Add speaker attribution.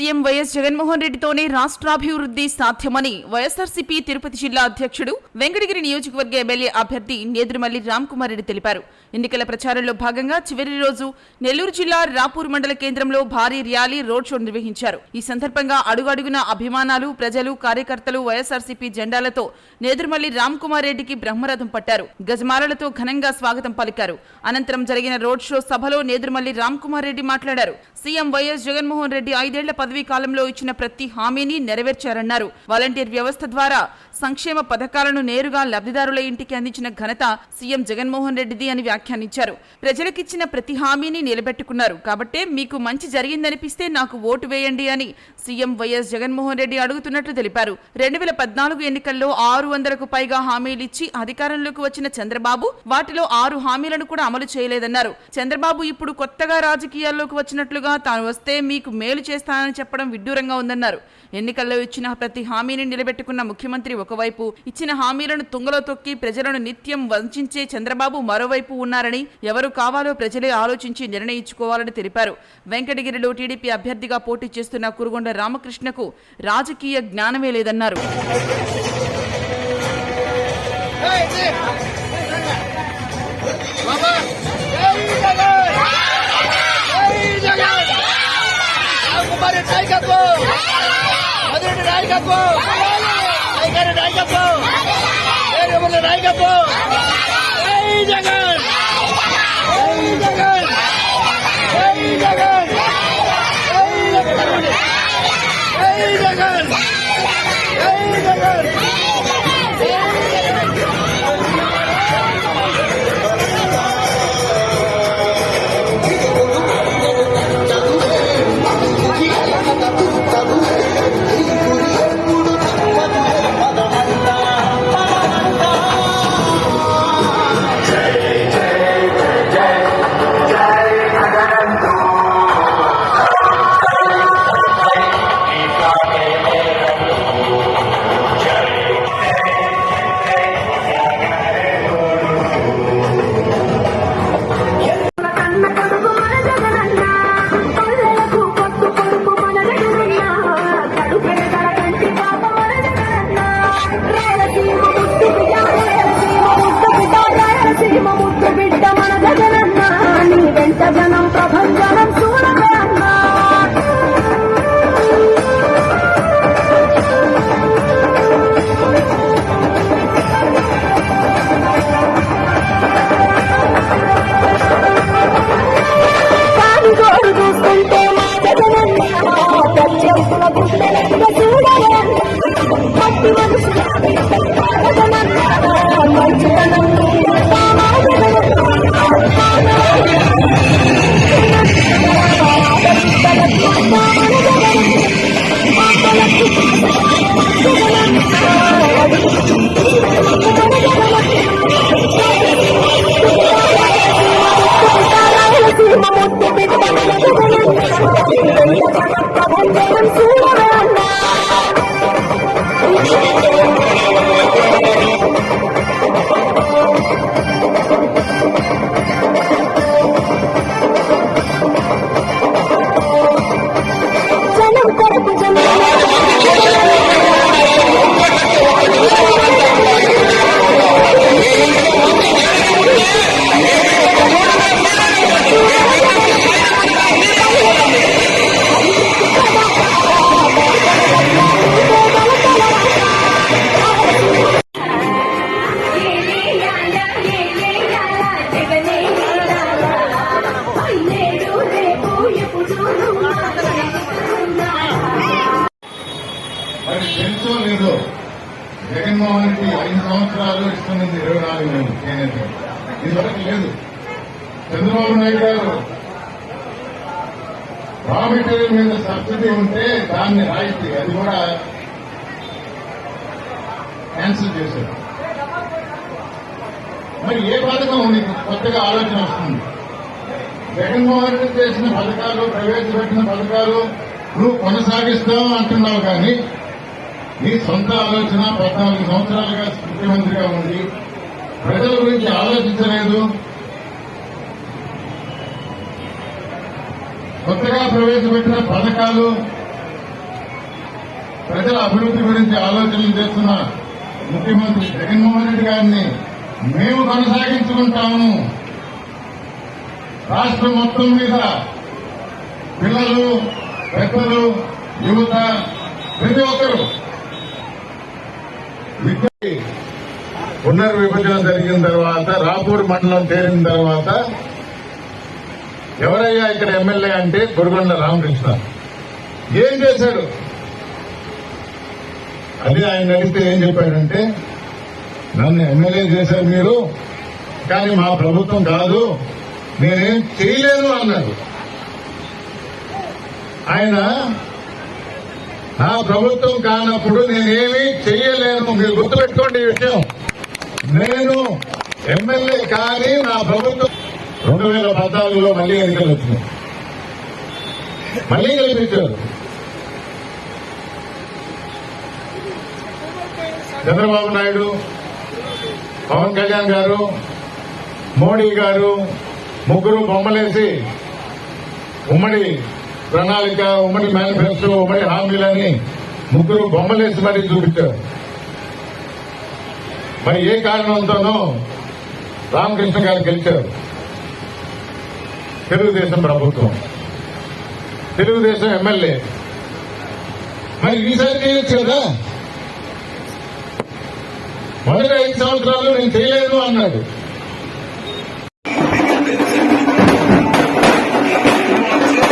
Speaker 1: CM YS Jaganmohan రెడ్డితోనే రాష్ట్రాభివృద్ధి సాధ్యమని వైఎస్ఆర్సీపీ తిరుపతి జిల్లా అధ్యక్షుడు వెంకటగిరి నియోజకవర్గ ఎమ్మెల్యే అభ్యర్థి నేదురుమల్లి రామ్కుమార్ రెడ్డి తెలిపారు. ఎన్నికల ప్రచారంలో భాగంగా చివరి రోజు నెల్లూరు జిల్లా రాపూర్ మండల కేంద్రంలో భారీ ర్యాలీ రోడ్ షో నిర్వహించారు. ఈ సందర్భంగా అడుగడుగున అభిమానాలు ప్రజలు కార్యకర్తలు వైఎస్ఆర్సీపీ జెండాలతో నేదురుమల్లి రామ్కుమార్ రెడ్డికి బ్రహ్మరథం పట్టారు. గజమాలలతో ఘనంగా స్వాగతం పలికారు. అనంతరం జరిగిన రోడ్ షో సభలో నేదురుమల్లి రామ్కుమార్ రెడ్డి మాట్లాడారు. సీఎం వైఎస్ జగన్మోహన్ రెడ్డి ఐదేళ్ళ పదవీ కాలంలో ఇచ్చిన ప్రతి హామీని నెరవేర్చారన్నారు. వాలంటీర్ వ్యవస్థ ద్వారా సంక్షేమ పథకాలను నేరుగా లబ్ధిదారుల ఇంటికి అందించిన ఘనత సీఎం జగన్మోహన్ రెడ్డిది అని వ్యాఖ్యానించారు. ప్రజలకిచ్చిన ప్రతి హామీని నిలబెట్టుకున్నారు. కాబట్టే మీకు మంచి జరిగిందనిపిస్తే నాకు ఓటు వేయండి అని సీఎం వైఎస్ జగన్మోహన్ రెడ్డి అడుగుతున్నట్లు తెలిపారు. రెండు వేల పద్నాలుగు ఎన్నికల్లో ఆరు వందలకు పైగా హామీలిచ్చి అధికారంలోకి వచ్చిన చంద్రబాబు వాటిలో ఆరు హామీలను కూడా అమలు చేయలేదన్నారు. చంద్రబాబు ఇప్పుడు కొత్తగా రాజకీయాల్లోకి వచ్చినట్లుగా తాను వస్తే మీకు మేలు చేస్తానని చెప్పడం విడ్డూరంగా ఉందన్నారు. ఎన్నికల్లో ఇచ్చిన ప్రతి హామీని నిలబెట్టుకున్న ముఖ్యమంత్రి ఒకవైపు ఇచ్చిన హామీలను తుంగలో తొక్కి ప్రజలను నిత్యం వంచించే చంద్రబాబు మరోవైపు ఉన్నారని ఎవరు కావాలో ప్రజలే ఆలోచించి నిర్ణయించుకోవాలని తెలిపారు. వెంకటగిరిలో టీడీపీ అభ్యర్థిగా పోటీ చేస్తున్న కురుగొండ రామకృష్ణకు రాజకీయ జ్ఞానమే లేదన్నారు.
Speaker 2: నాయకత్వం! ఐగారి నాయకత్వం! వేరేముల నాయకత్వం! జై జగన్! జై జగన్! జై జగన్! జై జగన్! జై జగన్!
Speaker 3: Thank you. సంవత్సరాలు ఇస్తున్నది ఇరవై నాలుగు వేలు చేనేత ఇదివరకు లేదు. చంద్రబాబు నాయుడు గారు రా మెటీరియల్ మీద సబ్సిడీ ఉంటే దాన్ని రాయితీ అది కూడా క్యాన్సిల్ చేశారు. మరి ఏ పథకం ఉంది? కొత్తగా ఆలోచన వస్తుంది. జగన్మోహన్ రెడ్డి చేసిన పథకాలు ప్రవేశపెట్టిన పథకాలు నువ్వు కొనసాగిస్తావు అంటున్నావు కానీ మీ సొంత ఆలోచన పద్నాలుగు సంవత్సరాలుగా ముఖ్యమంత్రిగా ఉండి ప్రజల గురించి ఆలోచించలేదు. కొత్తగా ప్రవేశపెట్టిన పథకాలు ప్రజల అభివృద్ధి గురించి ఆలోచనలు చేస్తున్న ముఖ్యమంత్రి జగన్మోహన్ రెడ్డి గారిని మేము కొనసాగించుకుంటాము. రాష్ట్రం మొత్తం మీద పిల్లలు పెద్దలు యువత ప్రతి ఒక్కరు పునర్విభజన జరిగిన తర్వాత రాపూర్ మండలం చేరిన తర్వాత ఎవరయ్యా ఇక్కడ ఎమ్మెల్యే అంటే గురుగొండ రామకృష్ణ. ఏం చేశాడు? అది ఆయన అడిగితే ఏం చెప్పాడంటే నన్ను ఎమ్మెల్యే చేశారు మీరు కానీ మా ప్రభుత్వం కాదు నేనేం చేయలేను అన్నాడు. ఆయన నా ప్రభుత్వం కానప్పుడు నేనేమి చెయ్యలేను. మీరు గుర్తుపెట్టుకోండి ఈ విషయం. నేను ఎమ్మెల్యే కానీ నా ప్రభుత్వం రెండు వేల పద్నాలుగులో మళ్ళీ ఎన్నికలు వచ్చినాయి. మళ్ళీ గెలిపించారు. చంద్రబాబు నాయుడు పవన్ కళ్యాణ్ గారు మోడీ గారు ముగ్గురు బొమ్మలేసి ఉమ్మడి ప్రణాళిక ఉమ్మడి మేనిఫెస్టో ఉమ్మడి హామీలని ముగ్గురు బొమ్మలేసి మరీ చూపించారు. మరి ఏ కారణంతోనో రామకృష్ణ గారు గెలిచారు. తెలుగుదేశం ప్రభుత్వం. తెలుగుదేశం ఎమ్మెల్యే. మరి ఈసారి చేయొచ్చు కదా? మొదటి ఐదు సంవత్సరాలు నేను చేయలేదు అన్నాడు.